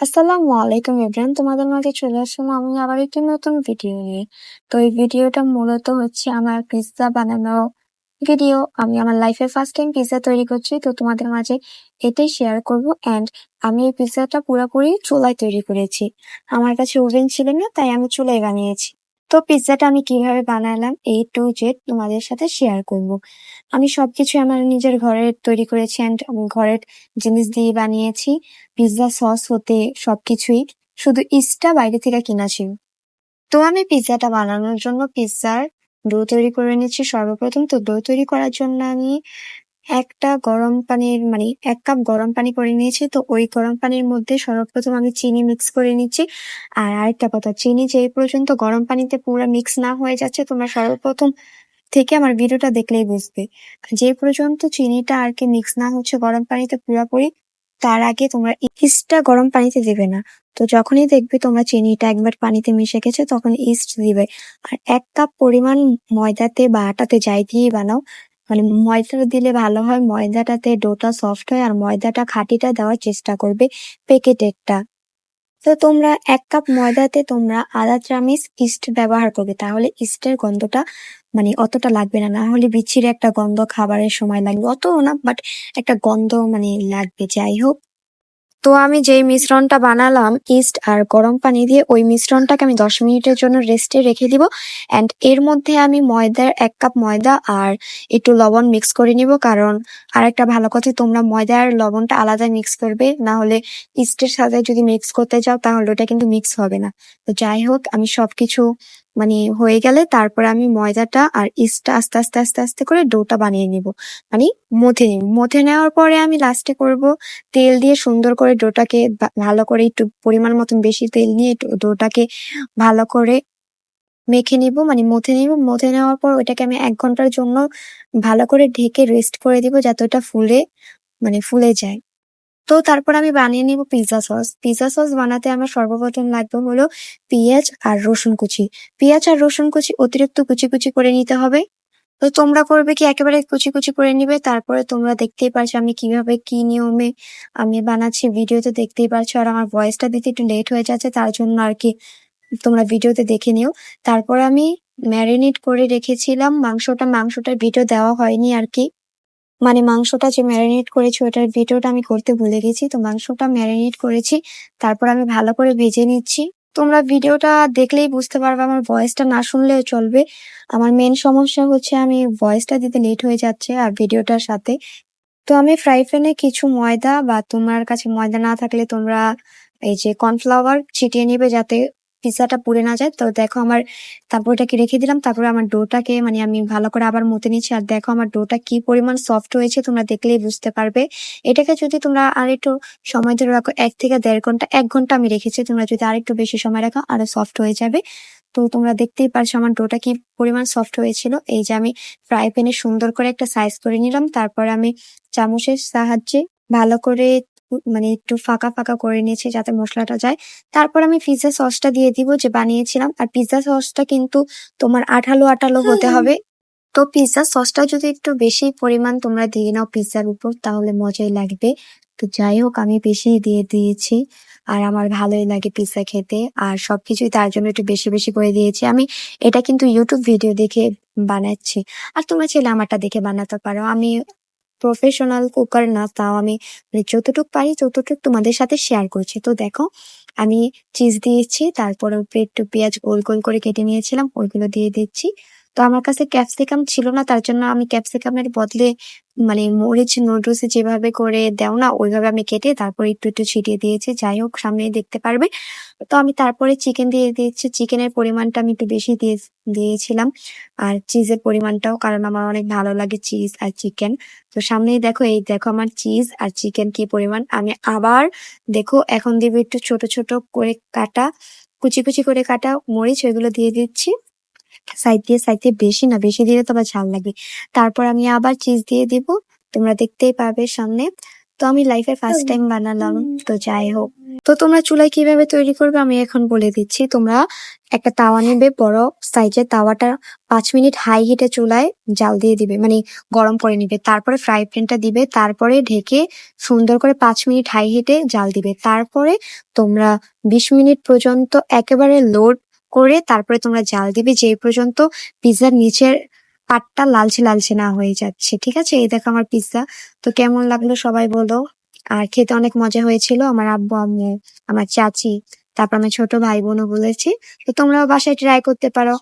আসসালামু আলাইকুম ইব্রাহিম, তোমাদের মাঝে চলে আসলাম আমি আবার একটি নতুন ভিডিও নিয়ে। তো এই ভিডিওটা মূলত হচ্ছে আমার পিৎজা বানানো ভিডিও আমি আমার লাইফে ফার্স্ট টাইম পিৎজা তৈরি করছি, তো তোমাদের মাঝে এটাই শেয়ার করব। অ্যান্ড আমি এই পিৎজাটা পুরোপুরি চুলায় তৈরি করেছি। আমার কাছে ওভেন ছিল না, তাই আমি চুলায় বানিয়েছি। তো পিৎজাটা আমি কীভাবে বানালাম এই টু জেড তোমাদের সাথে শেয়ার করব। আমি সবকিছু আমার নিজের ঘরে তৈরি করেছি অ্যান্ড ঘরের জিনিস দিয়ে বানিয়েছি। পিৎজা সস হতে সবকিছুই, শুধু ইস্টটা বাইরে থেকে কিনা ছিল। তো আমি পিৎজাটা বানানোর জন্য পিৎজার ডো তৈরি করে নিচ্ছি সর্বপ্রথম তো ডো তৈরি করার জন্য আমি একটা গরম পানির মানে এক কাপ গরম পানি করে নিয়েছি। তো ওই গরম পানির মধ্যে সর্বপ্রথম আমি চিনি মিক্স করে নিচ্ছি। আর আরেকটা কথা, চিনি যে পর্যন্ত গরম পানিতে পুরো মিক্স না হয়ে যাচ্ছে, তোমরা সর্বপ্রথম থেকে আমার ভিডিওটা দেখলেই বুঝবে। যে পর্যন্ত চিনিটা আর কি মিক্স না হচ্ছে গরম পানিতে পুরোপুরি, তার আগে তোমরা ইস্টটা গরম পানিতে দেবে না। তো যখনই দেখবে তোমরা চিনিটা একবার পানিতে মিশে গেছে, তখন ইস্ট দিবে। আর এক কাপ পরিমাণ ময়দাতে বা আটাতে যাই দিয়ে বানাও। মানে ময়দাটা দিলে ভালো হয়। ময়দাটাতে ডোটা সফট হয় আর ময়দাটা খাঁটিটা দেওয়ার চেষ্টা করবে প্যাকেটেরটা তো তোমরা এক কাপ ময়দাতে তোমরা আদা চামিচ ইস্ট ব্যবহার করবে। তাহলে ইস্টের গন্ধটা মানে অতটা লাগবে না। না হলে বিচ্ছিরি একটা গন্ধ খাবারের সময় লাগবে। অত না বাট একটা গন্ধ মানে লাগবে। যাই হোক। তো আমি যেই মিশ্রণটা বানালাম ইস্ট আর গরম পানি দিয়ে, ওই মিশ্রণটাকে আমি দশ মিনিটের জন্য রেস্টে রেখে দিব। অ্যান্ড এর মধ্যে আমি ময়দার এক কাপ ময়দা আর একটু লবণ মিক্স করে নিব কারণ আর একটা ভালো কথা তোমরা ময়দা আর লবণটা আলাদা মিক্স করবে। না হলে ইস্টের সাথে যদি মিক্স করতে যাও তাহলে ওটা কিন্তু মিক্স হবে না। তো যাই হোক, আমি সবকিছু মানে হয়ে গেলে তারপরে আমি ময়দাটা আর ইস্টটা আস্তে আস্তে আস্তে আস্তে করে ডোটা বানিয়ে নিব। মানে মথে নিব। মথে নেওয়ার পরে আমি লাস্টে করব তেল দিয়ে সুন্দর করে ডোটাকে ভালো করে একটু পরিমাণ মতন বেশি তেল নিয়ে ডোটাকে ভালো করে মেখে নিব। মানে মথে নিব। মথে নেওয়ার পর ওইটাকে আমি এক ঘণ্টার জন্য ভালো করে ঢেকে রেস্ট করে দিব যাতে ওটা ফুলে মানে ফুলে যায়। তো তারপর আমি বানিয়ে নিব পিৎজা সস পিৎজা সস বানাতে আমার সর্বপ্রথম লাগবে হলো পেঁয়াজ আর রসুন কুচি। পেঁয়াজ আর রসুন কুচি অতিরিক্ত কুচি কুচি করে নিতে হবে। তো তোমরা করবে কি, একেবারে কুচি কুচি করে নিবে, তারপরে তোমরা দেখতেই পারছ আমি কীভাবে কি নিয়মে আমি বানাচ্ছি। ভিডিওতে দেখতেই পারছ আর আমার ভয়েসটা দিতে একটু লেট হয়ে যাচ্ছে, তার জন্য আর কি তোমরা ভিডিওতে দেখে নিও। তারপর আমি ম্যারিনেট করে রেখেছিলাম, মাংসটা, মাংসটার ভিডিও দেওয়া হয়নি আর কি। মানে মাংসটা যে ম্যারিনেট করেছি ওটার ভিডিওটা আমি করতে ভুলে গেছি, তো মাংসটা ম্যারিনেট করেছি, তারপর আমি ভালো করে ভেজে নিচ্ছি। তোমরা ভিডিওটা দেখলেই বুঝতে পারবে আমার ভয়েসটা না শুনলেও চলবে। আমার মেন সমস্যা হচ্ছে আমি ভয়েসটা দিতে লেট হয়ে যাচ্ছে আর ভিডিওটার সাথে। তো আমি ফ্রাই প্যানে কিছু ময়দা বা তোমার কাছে ময়দা না থাকলে তোমরা এই যে কর্নফ্লাওয়ার ছিটিয়ে নিবে যাতে পিৎজাটা পুড়ে না যায়। তো দেখো আমার তারপর ওটাকে রেখে দিলাম। তারপরে আমার ডোটাকে মানে আমি ভালো করে আবার মতে নিচ্ছি। আর দেখো আমার ডোটা কি পরিমাণ সফট হয়েছে, তোমরা দেখলেই বুঝতে পারবে। এটাকে যদি তোমরা আর একটু সময় ধরে রাখো, এক থেকে দেড় ঘণ্টা, এক ঘণ্টা আমি রেখেছি। তোমরা যদি আর একটু বেশি সময় রাখো, আরও সফট হয়ে যাবে। তো তোমরা দেখতেই পারছ আমার ডোটা কি পরিমাণ সফট হয়েছিল। এই যে আমি ফ্রাই প্যানে সুন্দর করে একটা সাইজ করে নিলাম। তারপর আমি চামচের সাহায্যে ভালো করে মানে একটু ফাঁকা ফাঁকা করে নিয়েছি যাতে মশলাটা যায়। তারপর আমি পিৎজা সসটা দিয়ে দিব যে বানিয়েছিলাম। আর পিৎজা সসটা কিন্তু তোমার আঠালো আঠালো হতে হবে। তো পিৎজা সসটা যদি একটু বেশি পরিমাণ তোমরা দিয়ে নাও পিৎজার উপর তাহলে মজাই লাগবে। তো যাই হোক আমি বেশি দিয়ে দিয়েছি। আর আমার ভালোই লাগে পিৎজা খেতে। আর সবকিছুই তার জন্য একটু বেশি বেশি করে দিয়েছি। আমি এটা কিন্তু ইউটিউব ভিডিও দেখে বানাচ্ছি। আর তোমরা ছেলে আমারটা দেখে বানাতে পারো। আমি প্রফেশনাল কুকার না, তাও আমি মানে যতটুক পারি ততটুক তোমাদের সাথে শেয়ার করছি। তো দেখো, আমি চিজ দিয়েছি তারপরে একটু পেঁয়াজ গোল গোল করে কেটে নিয়েছিলাম, ওইগুলো দিয়ে দিচ্ছি। তো আমার কাছে ক্যাপসিকাম ছিল না, তার জন্য আমি ক্যাপসিকামের বদলে মানে মরিচ নুডলসে যেভাবে করে দেও না, ওইভাবে আমি কেটে তারপরে একটু একটু ছিটিয়ে দিয়েছি। যাই হোক সামনে দেখতে পারবে। তো আমি তারপরে চিকেন দিয়ে দিয়েছি। চিকেনের পরিমাণটা আমি একটু বেশি দিয়ে, দিয়েছিলাম। আর চিজের পরিমাণটাও, কারণ আমার অনেক ভালো লাগে চিজ আর চিকেন তো সামনেই দেখো, এই দেখো আমার চিজ আর চিকেন কি পরিমাণ। আমি আবার দেখো, এখন দিব একটু ছোট ছোট করে কাটা, কুচি কুচি করে কাটা মরিচ, ওইগুলো দিয়ে দিচ্ছি। সাইড দিয়ে সাইড দিয়ে বেশি না, বেশি দিলে তো আবার ঝাল লাগবে তারপর আমি আবার চিজ দিয়ে দিব, তোমরা দেখতেই পাবে সামনে। তো আমি লাইফে ফার্স্ট টাইম বানালাম, তো যাই হোক। তো তোমরা চুলায় কীভাবে তৈরি করবে আমি এখন বলে দিচ্ছি। তোমরা একটা তাওয়া নেবে, বড় সাইজের তাওয়াটা পাঁচ মিনিট হাই হিটে চুলায় জাল দিয়ে দিবে মানে গরম করে নিবে। তারপরে ফ্রাই প্যানটা দিবে, তারপরে ঢেকে সুন্দর করে পাঁচ মিনিট হাই হিটে জাল দিবে। তারপরে তোমরা বিশ মিনিট পর্যন্ত একেবারে লোড করে তারপরে তোমরা জাল দিবে যে পর্যন্ত পিৎজার নিচের পাটটা লালচে লালচে না হয়ে যাচ্ছে, ঠিক আছে? এই দেখো আমার পিৎজা তো কেমন লাগল সবাই বলো। আর খেতে অনেক মজা হয়েছিল। আমার আব্বু আম্মু আমার চাচি, তারপর আমার ছোট ভাই বোনও বলেছি। তো তোমরাও বাসায় ট্রাই করতে পারো।